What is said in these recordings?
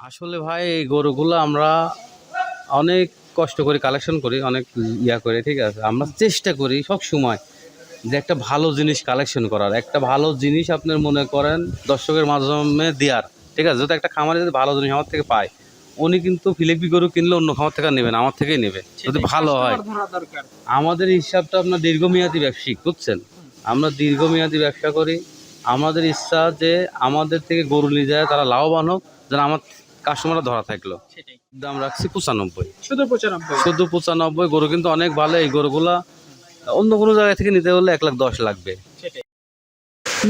আসলে ভাই এই গরুগুলো আমরা অনেক কষ্ট করে কালেকশন করি অনেক ইয়া করে ঠিক আছে? আমরা চেষ্টা করি সব সময় যে একটা ভালো জিনিস কালেকশন করার। একটা ভালো জিনিস আপনার মনে করেন দর্শকের মাধ্যমে দেওয়ার ঠিক আছে? যদি একটা খামারে যদি ভালো জিনিস আমার থেকে পায় উনি কিন্তু ফিলিপি গরু কিনলে অন্য খামার থেকে নেবেন আমার থেকেই নেবে। যদি ভালো হয়। আমাদের হিসাবটা আপনার দীর্ঘমেয়াদী ব্যবসায়িক বুঝছেন? আমরা দীর্ঘমেয়াদী ব্যবসা করি। আমাদের ইচ্ছা যে আমাদের থেকে গরু নিয়ে যায় তারা লাভবান হোক যেন আমার কাস্টমাররা ধরা থাকল। দাম রাখছি পঁচানব্বই। শুধু পঁচানব্বই? শুধু পঁচানব্বই গরু কিন্তু অনেক ভালো এই গরুগুলা অন্য কোনো জায়গা থেকে নিতে হলে এক লাখ দশ লাগবে।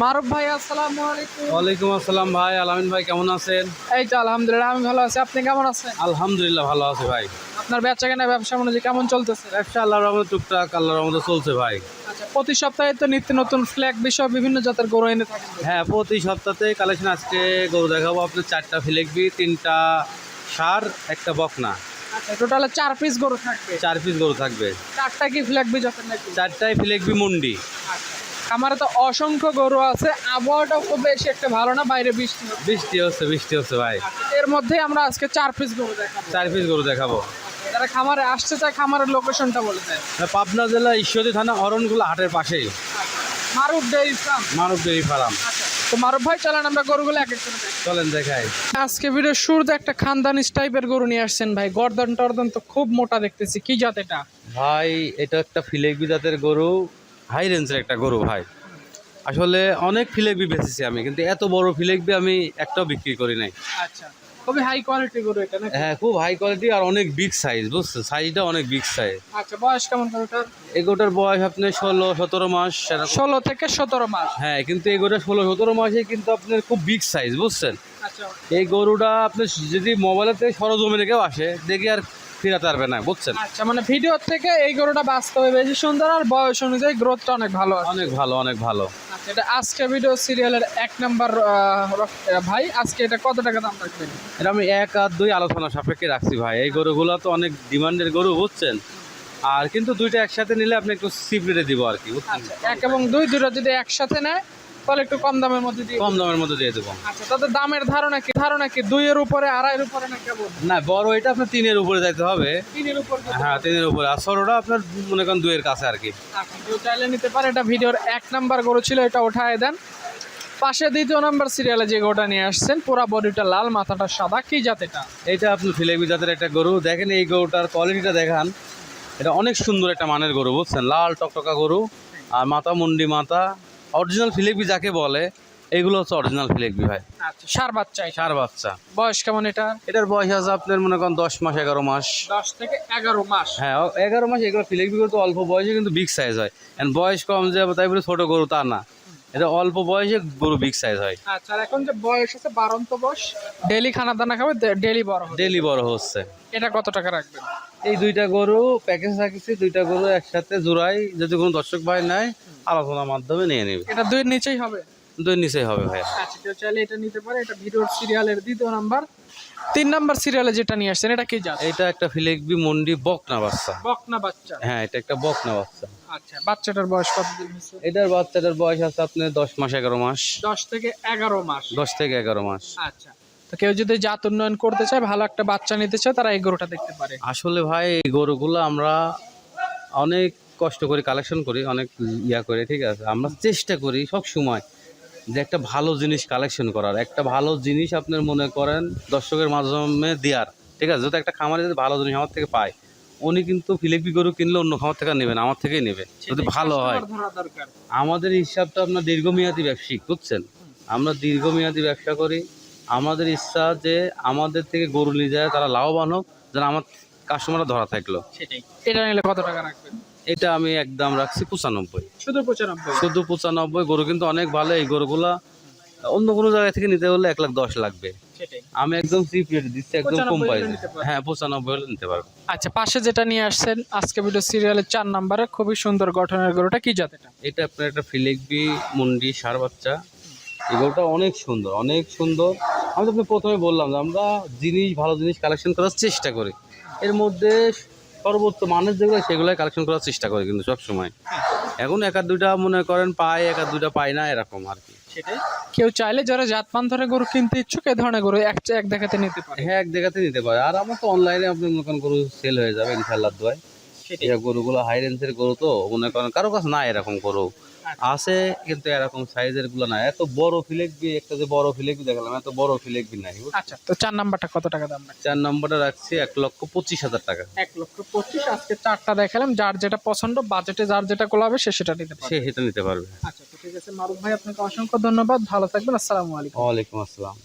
মারুফ ভাই আসসালামু আলাইকুম। ওয়ালাইকুম আসসালাম ভাই আলামিন ভাই কেমন আছেন? এই তো আলহামদুলিল্লাহ আমি ভালো আছি। আপনি কেমন আছেন? আলহামদুলিল্লাহ ভালো আছে ভাই। আপনার ব্যবসা কেনা ব্যবসা বাণিজ্য কেমন চলতেছে? ব্যবসা আল্লাহর রহমতে টুকটাক আল্লাহর রহমতে চলছে ভাই। প্রতি সপ্তাহে তো নিত্য নতুন ফ্ল্যাগ বিষয় বিভিন্ন জাতের গরু এনে থাকেন হ্যাঁ প্রতি সপ্তাহে কালেকশন আজকে গরু দেখাবো। আপনার চারটা ফিলেকবি তিনটা সার একটা বকনা। আচ্ছা টোটালে চার পিস গরু থাকবে। চার পিস গরু থাকবে। চারটা কি ফ্ল্যাগ বি জাতের নাকি? চারটায় ফিলেকবি মুন্ডি। আচ্ছা আমার তো অসংখ্য গরু আছে। আবহাওয়াটাও খুব বেশি একটা ভালো না বাইরে বৃষ্টি বৃষ্টি হচ্ছে বৃষ্টি হচ্ছে ভাই। আচ্ছা, এর মধ্যে আমরা আজকে চার পিস গরু দেখাবো। চার পিস গরু দেখাবো। যারা খামারে আসতে চায় খামারের লোকেশনটা বলে দেয়। পাবনা জেলা ঈশ্বরী থানা অরণগুলো হাটের পাশেই। Maruf dairy farm. Manab dairy farm. আচ্ছা তো মারুফ ভাই চলেন আমরা গরুগুলো এক এক করে চলেন দেখাই। আজকে ভিডিও শুরুতে একটা খানদানিস টাইপের গরু নিয়ে আসছেন ভাই। গর্দন টর্দন তো খুব মোটা দেখতেছি। কি জাত এটা? ভাই এটা একটা ফিলেকবি জাতের গরু। হাই রেঞ্জের একটা গরু ভাই। আসলে অনেক ফিলেকবি বেচেছি আমি কিন্তু এত বড় ফিলেকবি আমি একটাও বিক্রি করি নাই। আচ্ছা খুবই হাই কোয়ালিটি গরু এটা নাকি? হ্যাঁ খুব হাই কোয়ালিটি আর অনেক বিগ সাইজ বুঝছেন? সাইজটা অনেক বিগ সাইজ আচ্ছা বয়স কেমন গরুটার? এগোটার বয়স আপনার ষোলো সতেরো মাস ষোলো থেকে সতেরো মাস। হ্যাঁ কিন্তু এগোটা ষোলো সতেরো মাসে কিন্তু আপনার খুব বিগ সাইজ বুঝছেন? আচ্ছা। এই গরুটা আপনি যদি মোবাইলের থেকে সরজমিনে কেউ আসে দেখি আর ফিরাতে পারবে না বুঝছেন? আচ্ছা মানে ভিডিও থেকে এই গরুটা বাস্তবে বেশি সুন্দর আর বয়স অনুযায়ী গ্রোথটা অনেক ভালো অনেক ভালো অনেক ভালো। আচ্ছা এটা আজকে ভিডিও সিরিয়ালের এক নাম্বার ভাই আজকে এটা কত টাকা দাম রাখবেন? এটা আমি এক আর দুই আলোচনা সাপেক্ষে রাখছি ভাই। এই গরুগুলো তো অনেক ডিমান্ডের গরু বুঝছেন? আর কিন্তু দুইটা একসাথে নিলে আপনি একটু সিপ রেটে দিব আর কি আচ্ছা এক এবং দুই দুটো যদি একসাথে নেয় তাহলে একটু কম দামের মধ্যে দিয়ে কম দামের মধ্যে দিয়ে দেবো। আচ্ছা তাদের দামের ধারণা কি? ধারণা কি? দুইয়ের উপরে আড়াইয়ের উপরে না কেবল? না বড় এটা আপনার তিনের উপরে যাইতে হবে। তিনের উপর? হ্যাঁ তিনের উপরে। আর ছোটটা আপনার মনে করেন দুইয়ের কাছে আর কি। আচ্ছা, কেউ চাইলে নিতে পারে। এটা ভিডিওর এক নাম্বার গরু ছিল এটা উঠায় দেন। পাশে দ্বিতীয় নাম্বার সিরিয়ালে যে গরুটা নিয়ে আসছেন পুরা বডিটা লাল মাথাটা সাদা। কি জাত এটা? এটা আপনি ফিলেবি জাতের একটা গরু। দেখেন এই গরুটার কোয়ালিটিটা দেখান। এটা অনেক সুন্দর একটা মানের গরু বুঝছেন? লাল টকটকা গরু। আর মাথা মুন্ডি মাথা। অরিজিনাল ফিলেবি যাকে বলে এগুলো হচ্ছে অরিজিনাল ফিলেবি ভাই। আচ্ছা সার বাচ্চা এটা? সার বাচ্চা। বয়স কেমন এটা? এটার বয়স আছে আপনার মনে করেন দশ মাস এগারো মাস। দশ থেকে এগারো মাস। হ্যাঁ এগারো মাস এগুলো ফিলেবি করতে অল্প বয়সে কিন্তু বিগ সাইজ হয়। And বয়স কম যে তাই বলে ছোট গরু তা না। এটা অল্প বয়সে গরু বিগ সাইজ হয়। আচ্ছা এখন যে বয়স আছে বারন্ত বয়স ডেলি খানা দানা খাবে ডেলি বড় ডেলি বড় হচ্ছে। এটা কত টাকা রাখবেন? এই দুইটা গরু প্যাকেজ রাখছি দুইটা গরু একসাথে জোড়াই যদি কোনো দর্শক ভাই নাই আলোচনার মাধ্যমে নিয়ে নেবে। এটা দুইয়ের নিচেই হবে? দুই নিচেই হবে ভাই আচ্ছা কেউ চাইলে এটা নিতে পারে এটা ভিডিওর সিরিয়ালের দ্বিতীয় নাম্বার তিন নাম্বার সিরিয়ালে যেটা নিয়ে আসছেন এটা কি জাত? এটা একটা ফিলেকবি মন্ডি বকনা বাচ্চা। বকনা বাচ্চা। হ্যাঁ এটা একটা বকনা বাচ্চা। আচ্ছা বাচ্চাটার বয়স কতদিন হয়েছে? এটার বাচ্চাটার বয়স আছে আপনার দশ মাস এগারো মাস। দশ থেকে এগারো মাস। দশ থেকে এগারো মাস। আচ্ছা তো কেউ যদি জাত উন্নয়ন করতে চায় ভালো একটা বাচ্চা নিতে চায় তারা এই গরুটা দেখতে পারে। আসলে ভাই এই গরুগুলো আমরা অনেক কষ্ট করে কালেকশন করি অনেক ইয়া করে ঠিক আছে? আমরা চেষ্টা করি সব সময়। যে একটা ভালো জিনিস কালেকশন করার একটা ভালো জিনিস আপনার মনে করেন দর্শকের মাধ্যমে দেওয়ার ঠিক আছে? যদি একটা খামারে যদি ভালো জিনিস আমার থেকে পায় উনি কিন্তু ফিলিপি গরু কিনলে অন্য খামার থেকে নেবেন আমার থেকেই নেবে। যদি ভালো হয়। আমাদের হিসাবটা আপনার দীর্ঘমেয়াদী ব্যবসায়িক বুঝছেন? আমরা দীর্ঘমেয়াদী ব্যবসা করি। আমাদের ইচ্ছা যে আমাদের থেকে গরু নিয়ে যায় তারা লাভবান হোক যেন আমার কাস্টমাররা ধরা থাকল। সেটাই। এটা নিলে কত টাকা রাখবেন? এটা আমি একদম রাখছি পঁচানব্বই। শুধু পঁচানব্বই? শুধু পঁচানব্বই গরু কিন্তু অনেক ভালো এই গরুগুলা অন্য কোনো জায়গা থেকে নিতে হলে এক লাখ দশ লাগবে। আমি একদম চিপ রেট দিচ্ছি একদম কম 95 প্রাইস। হ্যাঁ পঁচানব্বই হলে নিতে পারব। আচ্ছা পাশে যেটা নিয়ে আসছেন আজকে ভিডিও সিরিয়ালের চার নাম্বারে খুবই সুন্দর গঠনের গরুটা কি জাত এটা এটা আপনার একটা ফিলেকবি মুন্ডি সার বাচ্চা। এই গরুটা অনেক সুন্দর অনেক সুন্দর। আমি তো আপনি প্রথমে বললাম যে আমরা জিনিস ভালো জিনিস কালেকশন করার চেষ্টা করি। এর মধ্যে সর্বোচ্চ মানুষ যেগুলো সেগুলোই কালেকশন করার চেষ্টা করে কিন্তু সবসময়। এখন এক আর দুইটা মনে করেন পায় এক আর দুইটা পায় না এরকম আর কি। কেউ চাইলে যারা জাতমান ধরে গরু কিনতে ইচ্ছুক এ ধরনের গরু এক এক দেখাতে নিতে পারে। হ্যাঁ এক দেখাতে নিতে পারে। আর আমার তো অনলাইনে আপনি মনে করেন গরু সেল হয়ে যাবে ইনশাল্লাহ দোয়ায়। গরুগুলো হাই রেঞ্জের গরু তো মনে করেন কারও কাছে না এরকম গরু। আছে কিন্তু এরকম সাইজেরগুলো না। এত বড় ফিলেকবি একটা যে বড় ফিলেকবি দেখালাম এত বড় ফিলেকবি নাই? আচ্ছা তো চার নাম্বারটা কত টাকা দাম চার নাম্বারটা রাখছি এক লক্ষ পঁচিশ হাজার টাকা। এক লক্ষ পঁচিশ আজকে চারটা দেখালাম যার যেটা পছন্দ বাজেটে যার যেটা কোলাবে সে সেটা নিতে পারবে। সে সেটা নিতে পারবে। আচ্ছা ঠিক আছে মারুফ ভাই আপনাকে অসংখ্য ধন্যবাদ। ভালো থাকবেন আসসালামু আলাইকুম। ওয়ালাইকুম আসসালাম।